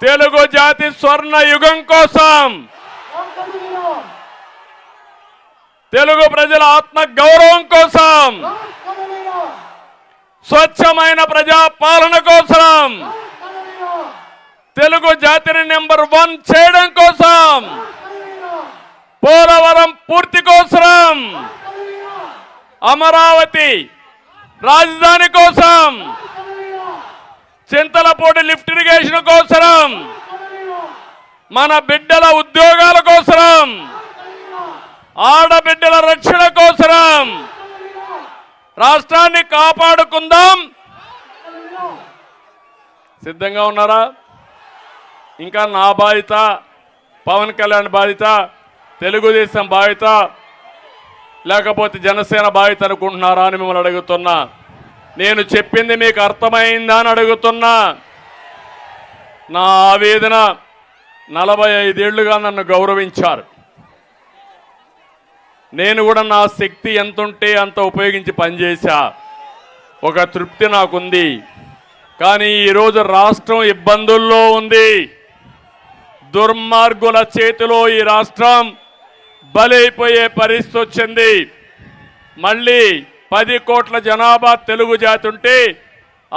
తెలుగు జాతి స్వర్ణ యుగం కోసం తెలుగు ప్రజల ఆత్మ గౌరవం కోసం స్వచ్ఛమైన ప్రజా పాలన కోసం తెలుగు జాతిని నెంబర్ వన్ చేయడం కోసం పోలవరం పూర్తి కోసం అమరావతి రాజధాని కోసం చింతలపూడి లిఫ్ట్ ఇరిగేషన్ కోసరం. మన బిడ్డల ఉద్యోగాల కోసరం. ఆడబిడ్డల రక్షణ కోసరం. రాష్ట్రాన్ని కాపాడుకుందాం. సిద్ధంగా ఉన్నారా? ఇంకా నా బాధ్యత పవన్ కళ్యాణ్ బాధ్యత తెలుగుదేశం బాధ్యత లేకపోతే జనసేన బాధ్యత అనుకుంటున్నారా అని మిమ్మల్ని అడుగుతున్నా. నేను చెప్పింది మీకు అర్థమైందా అని అడుగుతున్నా. నా ఆవేదన నలభై ఐదేళ్ళుగా నన్ను గౌరవించారు. నేను కూడా నా శక్తి ఎంత ఉంటే అంత ఉపయోగించి పనిచేశా. ఒక తృప్తి నాకుంది. కానీ ఈరోజు రాష్ట్రం ఇబ్బందుల్లో ఉంది. దుర్మార్గుల చేతిలో ఈ రాష్ట్రం బలైపోయే పరిస్థితి వచ్చింది. మళ్ళీ పది కోట్ల జనాభా తెలుగు జాతి ఉంటే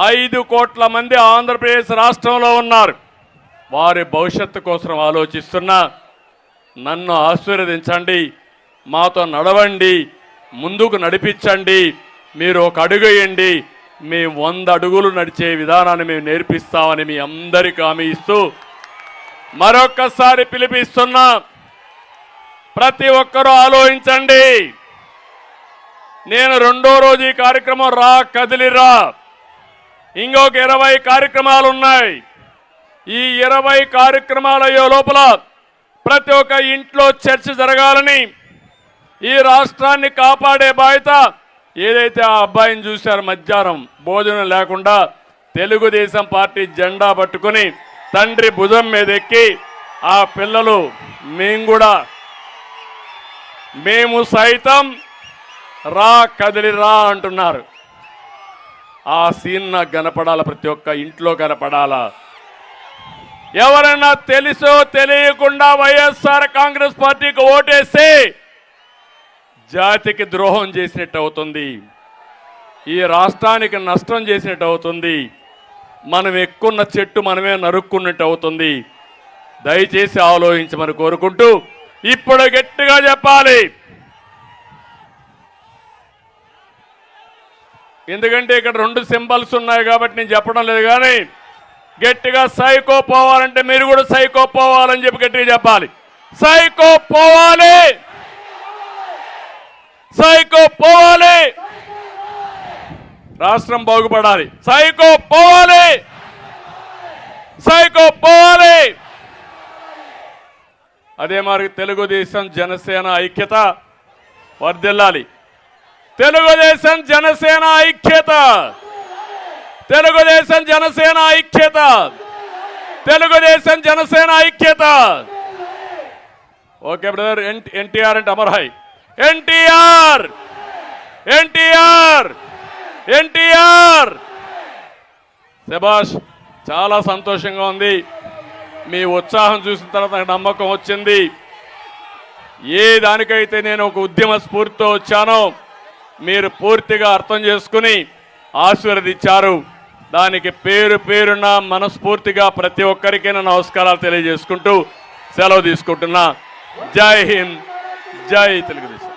ఐదు కోట్ల మంది ఆంధ్రప్రదేశ్ రాష్ట్రంలో ఉన్నారు. వారి భవిష్యత్తు కోసం ఆలోచిస్తున్నా. నన్ను ఆశీర్వదించండి. మాతో నడవండి. ముందుకు నడిపించండి. మీరు ఒక అడుగు వేయండి. మేము వంద అడుగులు నడిచే విధానాన్ని మేము నేర్పిస్తామని మీ అందరికీ హామీ ఇస్తూ మరొక్కసారి పిలిపిస్తున్నా. ప్రతి ఒక్కరూ ఆలోచించండి. నేను రెండో రోజు ఈ కార్యక్రమం రా కదిలిరా ఇంకొక ఇరవై కార్యక్రమాలు ఉన్నాయి ఈ ఇరవై కార్యక్రమాల లోపల ప్రతి ఒక్క ఇంట్లో చర్చ జరగాలని ఈ రాష్ట్రాన్ని కాపాడే బాధ్యత ఏదైతే ఆ అబ్బాయిని చూశారు మధ్యాహ్నం భోజనం లేకుండా తెలుగుదేశం పార్టీ జెండా పట్టుకొని తండ్రి భుజం మీద ఎక్కి ఆ పిల్లలు మేము కూడా మేము సైతం రా కదిలి రా అంటున్నారు. ఆ సీన్ నాకు కనపడాల ప్రతి ఒక్క ఇంట్లో కనపడాలా? ఎవరైనా తెలుసో తెలియకుండా వైఎస్ఆర్ కాంగ్రెస్ పార్టీకి ఓటేస్తే జాతికి ద్రోహం చేసినట్టు అవుతుంది. ఈ రాష్ట్రానికి నష్టం చేసినట్టు అవుతుంది. మనం ఎక్కున్న చెట్టు మనమే నరుక్కున్నట్టు అవుతుంది. దయచేసి ఆలోచించమని కోరుకుంటూ ఇప్పుడు గట్టిగా చెప్పాలి. ఎందుకంటే ఇక్కడ రెండు సింబల్స్ ఉన్నాయి కాబట్టి నేను చెప్పడం లేదు కానీ గట్టిగా సైకో పోవాలంటే మీరు కూడా సైకో పోవాలని చెప్పి గట్టిగా చెప్పాలి. సైకో పోవాలి. సైకో పోవాలి. రాష్ట్రం బాగుపడాలి. సైకో పోవాలి. సైకో పోవాలి. అదే మరి తెలుగుదేశం జనసేన ఐక్యత వర్ధిల్లాలి. తెలుగుదేశం జనసేన ఐక్యత. తెలుగుదేశం జనసేన ఐక్యత. తెలుగుదేశం జనసేన ఐక్యత. ఓకే బ్రదర్ ఎన్టీఆర్ అంటే అమర్హాయ్ ఎన్టీఆర్! ఎన్టీఆర్! ఎన్టీఆర్! శభాష్ చాలా సంతోషంగా ఉంది. మీ ఉత్సాహం చూసిన తర్వాత నాకు నమ్మకం వచ్చింది. ఏ దానికైతే నేను ఒక ఉద్యమ స్ఫూర్తితో వచ్చానో మీరు పూర్తిగా అర్థం చేసుకుని ఆశీర్వదించారు. దానికి పేరు పేరున మనస్ఫూర్తిగా ప్రతి ఒక్కరికి నమస్కారాలు తెలియజేసుకుంటూ సెలవు తీసుకుంటున్నా. జై హింద్ జై తెలుగుదేశం.